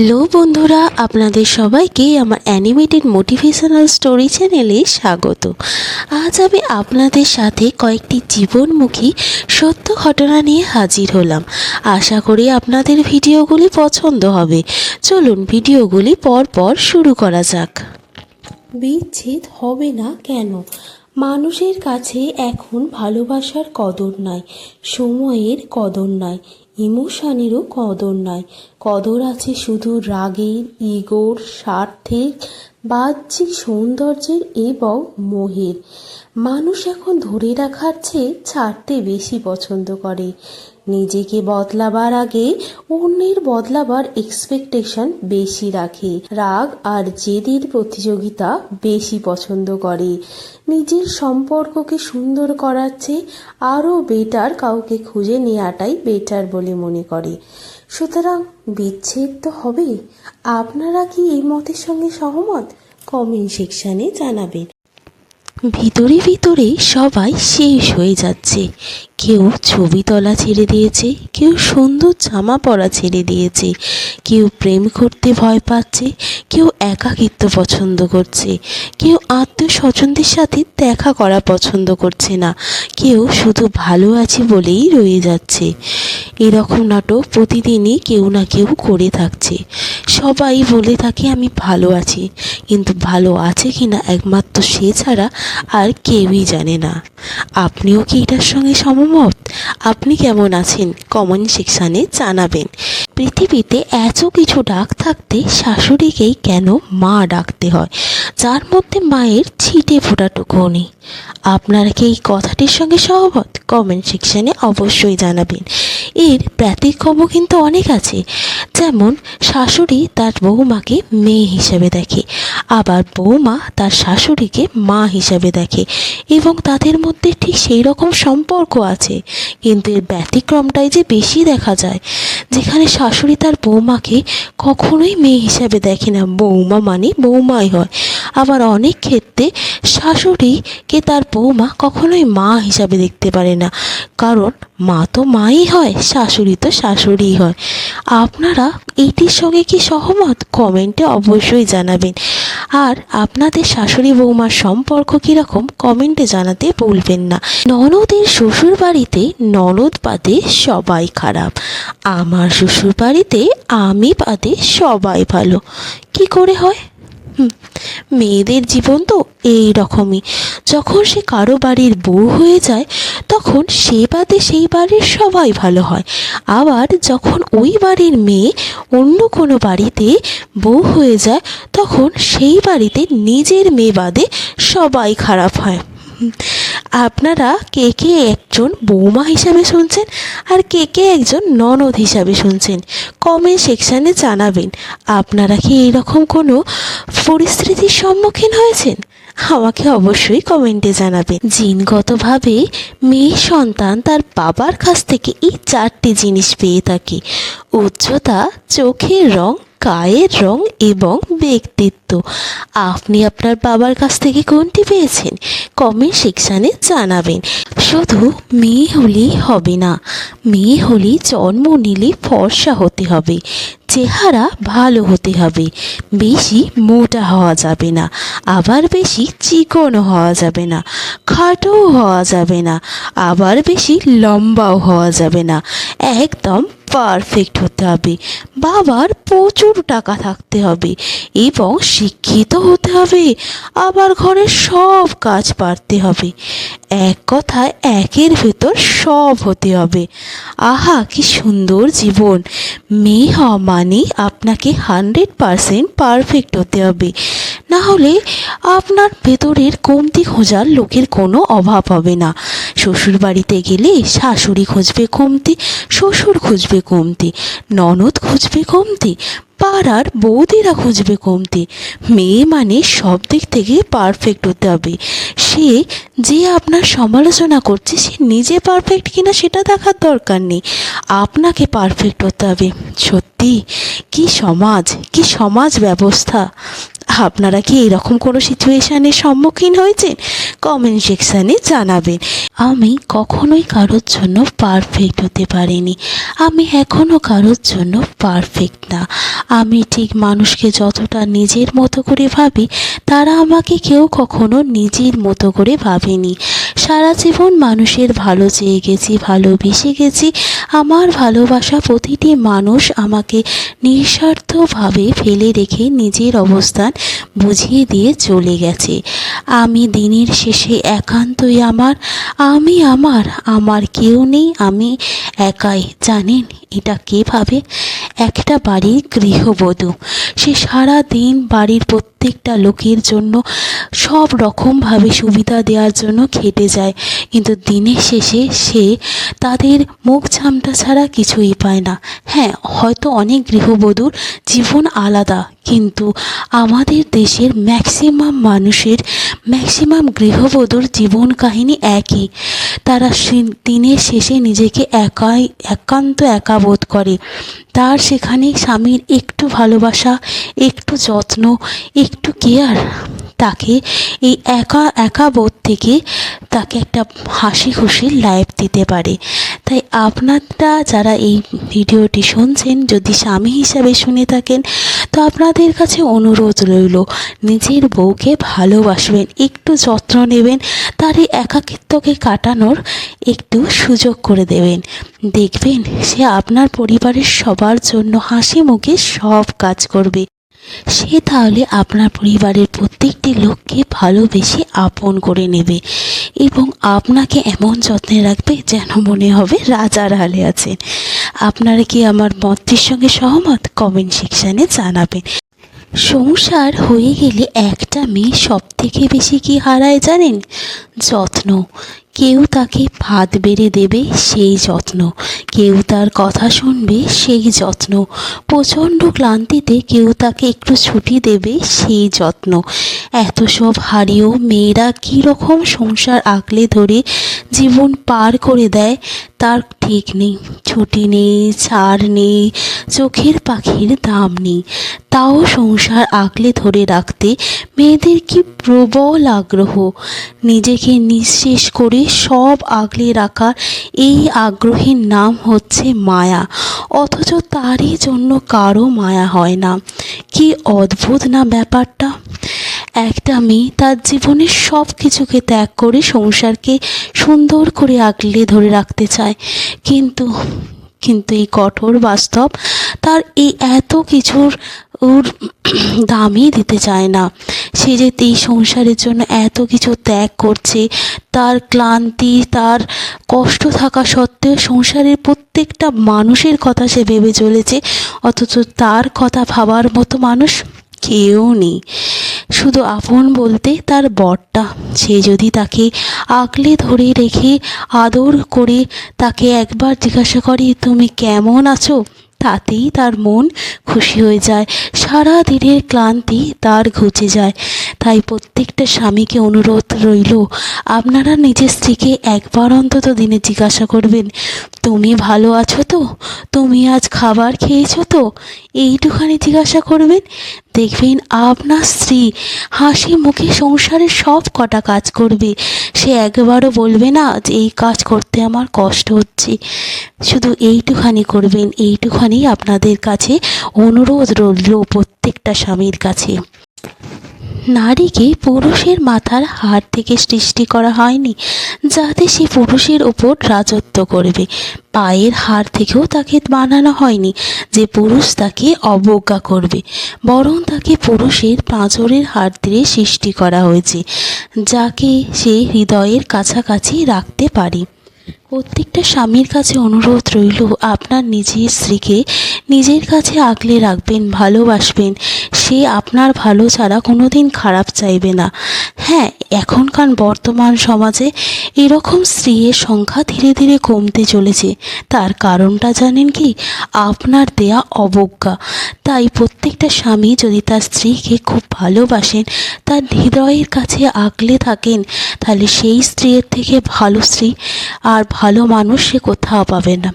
Hello বন্ধুরা, আপনাদের সবাইকে আমার অ্যানিমেটেড মোটিভেশনাল স্টোরি চ্যানেলে স্বাগত। আজ আমি আপনাদের সাথে কয়েকটি জীবনমুখী সত্য ঘটনা নিয়ে হাজির হলাম। আশা করি আপনাদের ভিডিওগুলি পছন্দ হবে। চলুন ভিডিওগুলি পরপর শুরু করা যাক। বিচ্ছেদ হবে না কেন? মানুষের কাছে এখন ভালোবাসার কদর নাই, সময়ের কদর নাই, ইমোশনেরও কদর নাই। কদর আছে শুধু রাগের, ইগোর, স্বার্থের, বাহ্যিক সৌন্দর্যের এবং মোহের। মানুষ এখন ধরে রাখার চেয়ে ছাড়তে বেশি পছন্দ করে। নিজেকে বদলাবার আগে অন্যের বদলাবার এক্সপেকটেশন বেশি রাখে। রাগ আর জেদের প্রতিযোগিতা বেশি পছন্দ করে। নিজের সম্পর্ককে সুন্দর করার চেয়ে আরও বেটার কাউকে খুঁজে নেওয়াটাই বেটার বলে মনে করে। সুতরাং বিচ্ছেদ তো হবেই। আপনারা কি এই মতের সঙ্গে সহমত? কমেন্ট সেকশানে জানাবেন। ভিতরে ভিতরে সবাই শেষ হয়ে যাচ্ছে। কেউ ছবি তোলা ছেড়ে দিয়েছে, কেউ সুন্দর জামা পরা ছেড়ে দিয়েছে, কেউ প্রেম করতে ভয় পাচ্ছে, কেউ একাকিত্ব পছন্দ করছে, কেউ আত্মীয় স্বজনদের সাথে দেখা করা পছন্দ করছে না, কেউ শুধু ভালো আছে বলেই রয়ে যাচ্ছে। এরকম নাটক প্রতিদিনই কেউ না কেউ করে থাকছে। সবাই বলে থাকে, আমি ভালো আছি। কিন্তু ভালো আছে কি না একমাত্র সে ছাড়া আর কেউই জানে না। আপনিও কি এটার সঙ্গে সমমত? আপনি কেমন আছেন? কমেন্ট সেকশানে জানাবেন। পৃথিবীতে এত কিছু ডাক থাকতে শাশুড়িকেই কেন মা ডাকতে হয়? যার মধ্যে মায়ের ছিটে ফোটাটুকুও নেই আপনারা কি এই কথাটির সঙ্গে সহমত? কমেন্ট সেকশানে অবশ্যই জানাবেন। এর ব্যতিক্রমও কিন্তু অনেক আছে। যেমন, শাশুড়ি তার বৌমাকে মেয়ে হিসেবে দেখে, আবার বৌমা তার শাশুড়িকে মা হিসেবে দেখে, এবং তাদের মধ্যে ঠিক সেই রকম সম্পর্ক আছে। কিন্তু এর ব্যতিক্রমটাই যে বেশি দেখা যায়, যেখানে শাশুড়ি তার বৌমাকে কখনোই মেয়ে হিসাবে দেখে না। বৌমা মানে বৌমাই হয়। আবার অনেক ক্ষেত্রে শাশুড়িকে তার বৌমা কখনোই মা হিসাবে দেখতে পারে না। কারণ মা তো মাই হয়, শাশুড়ি তো শাশুড়িই হয়। আপনারা এইটির সঙ্গে কি সহমত? কমেন্টে অবশ্যই জানাবেন। আর আপনাদের শাশুড়ি বৌমার সম্পর্ক কীরকম? কমেন্টে জানাতে ভুলবেন না। ননদের শ্বশুর বাড়িতে ননদ বাদে সবাই খারাপ। আমার শ্বশুর বাড়িতে আমি বাদে সবাই ভালো। কি করে হয়? মেয়েদের জীবন তো এই রকমই। যখন সে কারও বাড়ির বউ হয়ে যায়, তখন সে বাদে সেই বাড়ির সবাই ভালো হয়। আবার যখন ওই বাড়ির মেয়ে অন্য কোনো বাড়িতে বউ হয়ে যায়, তখন সেই বাড়িতে নিজের মেয়ে বাদে সবাই খারাপ হয়। আপনারা কে কে একজন বৌমা হিসাবে শুনছেন আর কে কে একজন ননদ হিসাবে শুনছেন? কমেন্ট সেকশানে জানাবেন। আপনারা কি এইরকম কোনো পরিস্থিতির সম্মুখীন হয়েছেন? আমাকে অবশ্যই কমেন্টে জানাবেন। জিনগতভাবে মেয়ে সন্তান তার বাবার কাছ থেকে এই চারটি জিনিস পেয়ে থাকে। উচ্চতা, চোখের রং গায়ের রং এবং ব্যক্তিত্ব। আপনি আপনার বাবার কাছ থেকে কোনটি পেয়েছেন? কমেন্ট সেকশানে জানাবেন। শুধু মেয়ে হলেই হবে না, মেয়ে হলেই জন্ম নিলে ফর্সা হতে হবে, চেহারা ভালো হতে হবে, বেশি মোটা হওয়া যাবে না, আবার বেশি চিকনও হওয়া যাবে না, খাটোও হওয়া যাবে না, আবার বেশি লম্বাও হওয়া যাবে না, একদম পারফেক্ট হতে হবে। বাবার প্রচুর টাকা থাকতে হবে এবং শিক্ষিত হতে হবে। আবার ঘরের সব কাজ পারতে হবে। এক কথায় একের ভেতর সব হতে হবে। আহা, কি সুন্দর জীবন। মেয়ে হওয়া মানে আপনাকে হান্ড্রেড পারসেন্ট পারফেক্ট হতে হবে। না হলে আপনার ভেতরের কমতি খোঁজার লোকের কোনো অভাব হবে না। শ্বশুর বাড়িতে গেলে শাশুড়ি খুঁজবে কমতি, শ্বশুর খুঁজবে কমতি, ননদ খুঁজবে কমতি পাড়ার বৌদিরা খুঁজবে কমতি। মেয়ে মানে সব দিক থেকে পারফেক্ট হতে হবে। সে যে আপনার সমালোচনা করছে, সে নিজে পারফেক্ট কিনা সেটা দেখার দরকার নেই। আপনাকে পারফেক্ট হতে হবে। সত্যি? কি সমাজ? কি সমাজ ব্যবস্থা? আপনারা কি এরকম কোনো সিচুয়েশানের সম্মুখীন হয়েছেন? কমেন্ট সেকশানে জানাবেন। আমি কখনোই কারোর জন্য পারফেক্ট হতে পারিনি। আমি এখনও কারোর জন্য পারফেক্ট না। আমি ঠিক মানুষকে যতটা নিজের মতো করে ভাবি, তারা আমাকে কেউ কখনো নিজের মতো করে ভাবেনি। সারা জীবন মানুষের ভালো চেয়ে গেছি, ভালোবেসে গেছি। আমার ভালোবাসা প্রতিটি মানুষ আমাকে নিঃস্বার্থভাবে ফেলে রেখে নিজের অবস্থান বুঝিয়ে দিয়ে চলে গেছে। আমি দিনের শেষে একান্তই আমার, আমি আমার আমার কেউ নেই, আমি একাই। জানেন এটা কে ভাবে একটা বাড়ির গৃহবধূ, সে সারা দিন বাড়ির প্রত্যেকটা লোকের জন্য সব রকমভাবে সুবিধা দেওয়ার জন্য খেটে যায় কিন্তু দিনের শেষে সে তাদের মুখ ছামটা ছাড়া কিছুই পায় না। হ্যাঁ হয়তো অনেক গৃহবধূর জীবন আলাদা কিন্তু আমাদের দেশের ম্যাক্সিমাম মানুষের ম্যাক্সিমাম গৃহবধূর জীবন কাহিনী একই। তারা দিনের শেষে নিজেকে একাই একান্ত একা বোধ করে। তার সেখানে স্বামীর একটু ভালোবাসা, একটু যত্ন, একটু কেয়ার। তাকে এই একা একা বোধ থেকে তাকে একটা হাসি খুশির লাইফ দিতে পারে। তাই আপনারা যারা এই ভিডিওটি শুনছেন, যদি স্বামী হিসাবে শুনে থাকেন, তো আপনাদের কাছে অনুরোধ রইল, নিজের বউকে ভালোবাসবেন, একটু যত্ন নেবেন তার এই একাকিত্বকে কাটানোর একটু সুযোগ করে দেবেন। দেখবেন সে আপনার পরিবারের সবার জন্য হাসি মুখে সব কাজ করবে। সে তাহলে আপনার পরিবারের প্রত্যেকটি লোককে ভালোবেসে আপন করে নেবে এবং আপনাকে এমন যত্নে রাখবে যেন মনে হবে রাজার হালে আছেন। আপনারা কি আমার মতটির সঙ্গে সহমত? কমেন্ট সেকশানে জানাবেন। সংসার হয়ে গেলে একটা মেয়ে সব থেকে বেশি কি হারায় জানেন? যত্ন। কেউ তাকে ভাত বেড়ে দেবে সেই যত্ন। কেউ তার কথা শুনবে সেই যত্ন। প্রচণ্ড ক্লান্তিতে কেউ তাকে একটু ছুটি দেবে সেই যত্ন। এত সব হারিয়েও মেয়েরা কীরকম সংসার আগলে ধরে জীবন পার করে দেয়, তার ঠিক নেই। ছুটি নেই, ছাড় নেই, চোখের পাখির দাম নেই। তাও সংসার আগলে ধরে রাখতে মেয়েদের কি প্রবল আগ্রহ। নিজেকে নিঃশেষ করে সব আগলে রাখার এই আগ্রহের নাম হচ্ছে মায়া। অথচ তারই জন্য কারও মায়া হয় না। কি অদ্ভুত না ব্যাপারটা? একটা মেয়ে তার জীবনের সব কিছুকে ত্যাগ করে সংসারকে সুন্দর করে আগলে ধরে রাখতে চায়। কিন্তু কিন্তু এই কঠোর বাস্তব তার এই এত কিছুর ওর দামই দিতে চায় না। সে যে এই সংসারের জন্য এত কিছু ত্যাগ করছে, তার ক্লান্তি, তার কষ্ট থাকা সত্ত্বেও সংসারের প্রত্যেকটা মানুষের কথা সে ভেবে চলেছে, অথচ তার কথা ভাবার মতো মানুষ কেউ নেই। শুধু আপন বলতে তার বরটা। সে যদি তাকে আকলে ধরে রেখে আদর করে তাকে একবার জিজ্ঞাসা করে, তুমি কেমন আছো? তাতেই তার মন খুশি হয়ে যায়। সারা দিনের ক্লান্তি তার ঘুচে যায়। তাই প্রত্যেকটা স্বামীকে অনুরোধ রইল, আপনারা নিজের স্ত্রীকে একবার অন্তত দিনে জিজ্ঞাসা করবেন, তুমি ভালো আছো তো? তুমি আজ খাবার খেয়েছো তো? এইটুখানি জিজ্ঞাসা করবেন, দেখবেন আপনার স্ত্রী হাসি মুখে সংসারের সব কটা কাজ করবে। সে একবারও বলবে না যে, এই কাজ করতে আমার কষ্ট হচ্ছে। শুধু এইটুখানি করবেন, এইটুখানি আপনাদের কাছে অনুরোধ রইল প্রত্যেকটা স্বামীর কাছে। নারীকে পুরুষের মাথার হার থেকে সৃষ্টি করা হয়নি, যাতে সে পুরুষের ওপর রাজত্ব করবে। পায়ের হার থেকেও তাকে বানানো হয়নি, যে পুরুষ তাকে অবজ্ঞা করবে, বরং তাকে পুরুষের পাঁজরের হার দিয়ে সৃষ্টি করা হয়েছে, যাকে সে হৃদয়ের কাছাকাছি রাখতে পারে। প্রত্যেকটা স্বামীর কাছে অনুরোধ রইল, আপনার নিজের স্ত্রীকে নিজের কাছে আগলে রাখবেন, ভালোবাসবেন সে আপনার ভালো ছাড়া কোনো দিন খারাপ চাইবে না। হ্যাঁ এখনকার বর্তমান সমাজে এরকম স্ত্রীর সংখ্যা ধীরে ধীরে কমতে চলেছে। তার কারণটা জানেন কি? আপনার দেয়া অবজ্ঞা। তাই প্রত্যেকটা স্বামী যদি তার স্ত্রীকে খুব ভালোবাসেন, তার হৃদয়ের কাছে আগলে থাকেন, তাহলে সেই স্ত্রীর থেকে ভালো স্ত্রী আর ভালো মানুষ সে কোথাও পাবে না।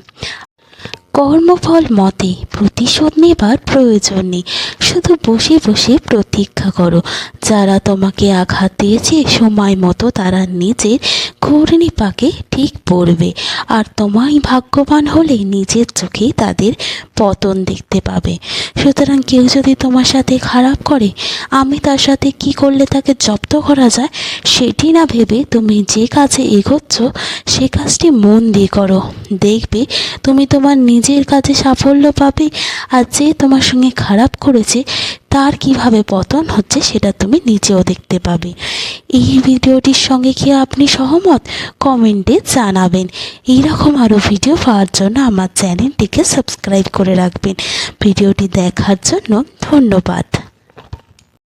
কর্মফল মতে প্রতিশোধ নেবার প্রয়োজন নেই। শুধু বসে বসে প্রতীক্ষা করো। যারা তোমাকে আঘাত দিয়েছে, সময় মতো তারা নিজের ঘূর্ণি পাকে ঠিক পড়বে। আর তোমায় ভাগ্যবান হলে নিজের চোখেই তাদের পতন দেখতে পাবে। সুতরাং কেউ যদি তোমার সাথে খারাপ করে, আমি তার সাথে কি করলে তাকে জব্দ করা যায়, সেটি না ভেবে তুমি যে কাজে এগোচ্ছ, সে কাজটি মন দিয়ে করো। দেখবে তুমি তোমার নিজের কাজে সাফল্য পাবে আর যে তোমার সঙ্গে খারাপ করেছে, তার কীভাবে পতন হচ্ছে সেটা তুমি নিজেও দেখতে পাবে। এই ভিডিওটির সঙ্গে কি আপনি সহমত? কমেন্টে জানাবেন। এই রকম আরও ভিডিও পাওয়ার জন্য আমার চ্যানেলটিকে সাবস্ক্রাইব করে রাখবেন। ভিডিওটি দেখার জন্য ধন্যবাদ।